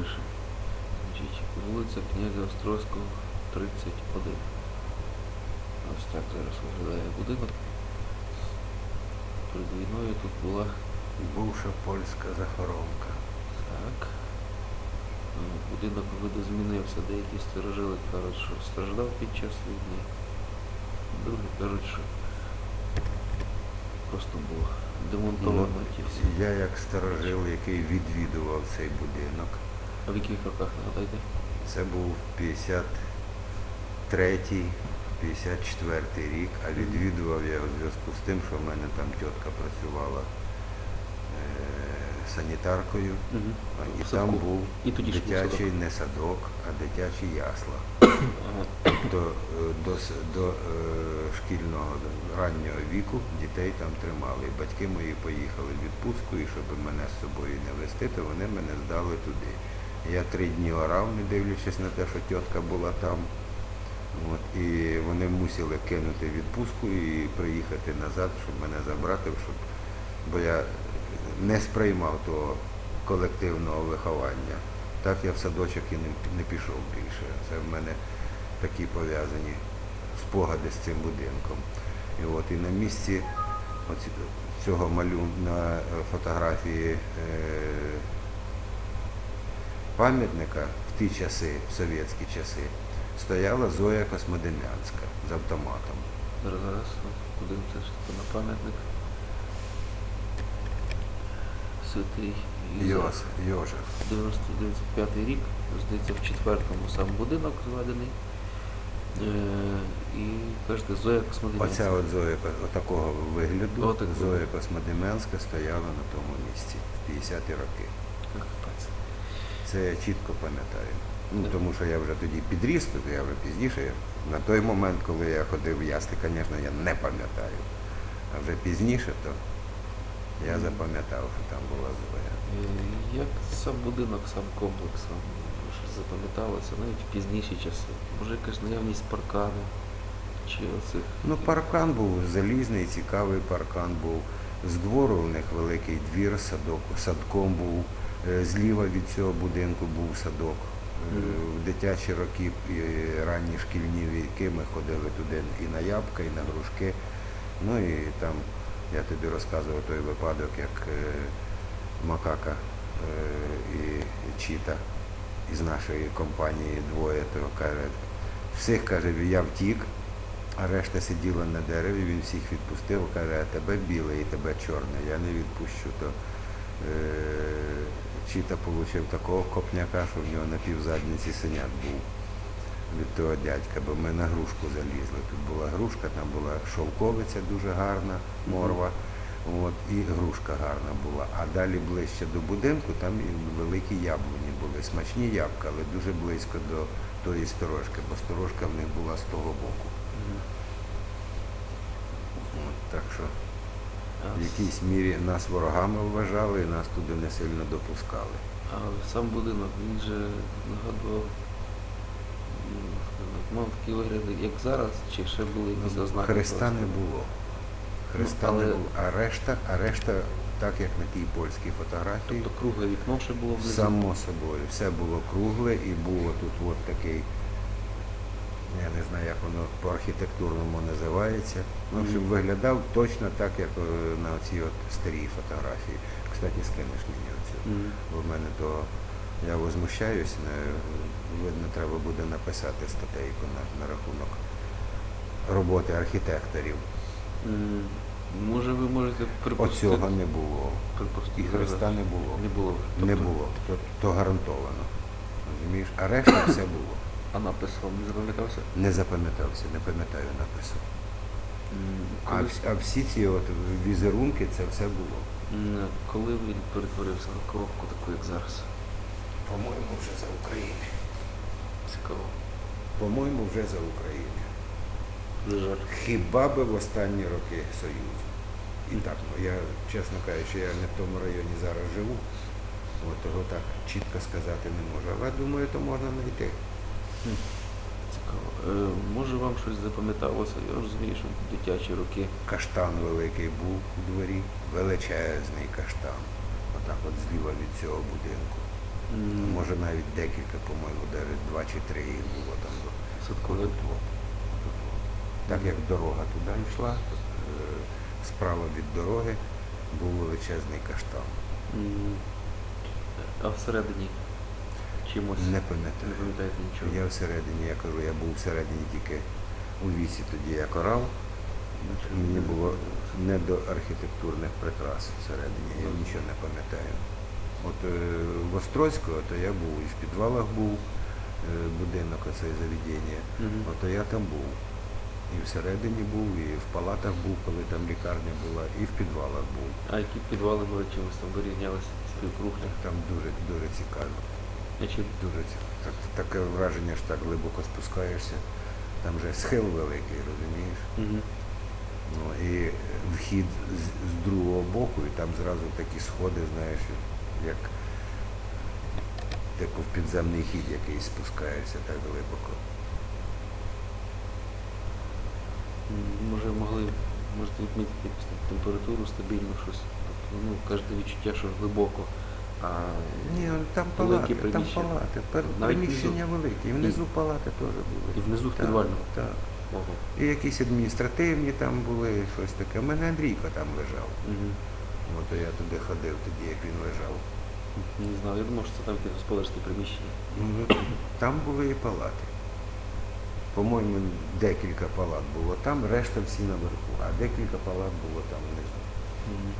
пише. Вулиця князя Острозького, 31. Ось так зараз виглядає будинок. Перед війною тут була Бувша польська захоронка. так. е, Будинок видозмінився, деякі сторожили кажуть, що страждав під час війни. Другі кажуть, що просто було демонтовано ті всі. Я як старожил, який відвідував цей будинок. А в яких роках нагадайте? Це був 53-й, 54-й рік, а відвідував я у зв'язку з тим, що в мене там тітка працювала е, санітаркою, Угу. і там був І дитячий не садок, а дитячі ясла. Ага. Тобто е, до, до е, шкільного раннього віку дітей там тримали. Батьки мої поїхали в відпустку, і щоб мене з собою не вести, то вони мене здали туди. Я три дні орав, не дивлячись на те, що тітка була там. От, і вони мусили кинути відпустку і приїхати назад, щоб мене забрати, щоб, бо я не сприймав того колективного виховання. Так я в садочок і не, не пішов більше. Це в мене такі пов'язані спогади з цим будинком. І от і на місці оці- цього малюнку на фотографії е, пам'ятника в ті часи, в совєтські часи, стояла Зоя Космодем'янська з автоматом. Зараз, зараз, ну, подивимося, що на пам'ятник. Святий Йос, Йожев. 95 рік, здається, в четвертому сам будинок зведений. Е, і кажете, Зоя Космодем'янська. Оця от Зоя Ко- отакого вигляду, Зоя. Космодем'янська стояла на тому місці в 50-ті роки. Це я чітко пам'ятаю. Ну, тому що я вже тоді підріс, то я вже пізніше. На той момент, коли я ходив в ясли, звісно, я не пам'ятаю. А вже пізніше, то я запам'ятав, що там була Зоя. Е, Як сам будинок, сам комплекс вам запам'яталося, навіть в пізніші часи? Може якась наявність паркану чи оцих. Ну, паркан був залізний, цікавий паркан був. З двору у них великий двір, садок, садком був. Е, Зліва від цього будинку був садок. Е, В дитячі роки, ранні шкільні віки ми ходили туди і на ябка, і на грушки. Ну і там я тобі розказував той випадок, як е, макака і чіта із нашої компанії двоє, то каже, всіх каже, я втік, а решта сиділа на дереві, він всіх відпустив, каже, а тебе біле і тебе чорне, я не відпущу. То Чіта отримав такого копняка, що в нього на півзадниці синяк був від того дядька, бо ми на грушку залізли. Тут була грушка, там була шовковиця дуже гарна, морва, от, і грушка гарна була. А далі ближче до будинку там і великі яблуні були, смачні ябка, але дуже близько до тої сторожки, бо сторожка в них була з того боку. От, так що в якійсь мірі нас ворогами вважали і нас туди не сильно допускали. а сам будинок, він же нагадував, мав такий вигляд, як зараз, чи ще були якісь ознаки? Христа не було. Христа Ну, але- не було. А решта, а решта, так як на тій польській фотографії, Тобто кругле вікно ще було внизу? само собою, все було кругле і було тут от такий, я не знаю, як воно по архітектурному називається. Мгм. щоб виглядав точно так, як е, на цій старій фотографії. Кстати, скинеш мені оцю. Бо в мене то я возмущаюсь, видно, треба буде написати статейку на, на рахунок роботи архітекторів. Може ви можете припустити? Оцього не було. І Христа не було. Не було. Не Тобто- було. То, то гарантовано. Розумієш? А решта все було. А напис вам не запам'ятався? Не запам'ятався, не пам'ятаю напису. А, коли- вс- а всі ці от візерунки це все було. М, Коли він перетворився на коробку, таку, як зараз? По-моєму, вже за України. Цікаво. По-моєму, вже за України. Жаль. Хіба би в останні роки Союзу. І так, ну, я, чесно кажучи, я не в тому районі зараз живу, от того так чітко сказати не можу. Але думаю, то можна знайти. Цікаво. Е, може вам щось запам'яталося? Я розумію, що дитячі роки. Каштан великий був у дворі, величезний каштан. Отак от зліва від цього будинку. М, Може навіть декілька, по-моєму, навіть два чи три їх було там. От. Так як дорога туди йшла, е, справа від дороги був величезний каштан. М, А всередині чимось Не не пам'ятаєте нічого? Я всередині, я кажу, я був всередині тільки у віці, тоді я корав. Мені було не до архітектурних прикрас всередині, я нічого не пам'ятаю. От е, в Острозького, то я був, і в підвалах був е, будинок, оце заведення, Мгм. ото я там був. І всередині був, і в палатах був, коли там лікарня була, і в підвалах був. А які підвали були чимось там вирізнялися з півкруглі? Там дуже, дуже цікаво. Чи Дуже. Так, таке враження, що так глибоко спускаєшся. Там же схил великий, розумієш? Мгм. Ну, і вхід з, з другого боку, і там зразу такі сходи, знаєш, як типу в підземний хід якийсь спускаєшся так глибоко. Може могли можете відмітити температуру стабільну, щось. Тобто, ну, кажете відчуття, що глибоко. А Ні, ну, там палати, там палати. Пер- Навіть приміщення великі, і внизу палати теж були. І внизу в Так, підвальному? Так. Ого. І якісь адміністративні там були, щось таке. У мене Андрійко там лежав. Мгм. От я туди ходив тоді, як він лежав. Не знаю, я думав, що це там якесь господарське приміщення. Ну, Там були і палати. По-моєму, декілька палат було там, решта всі наверху, а декілька палат було там внизу. Мгм.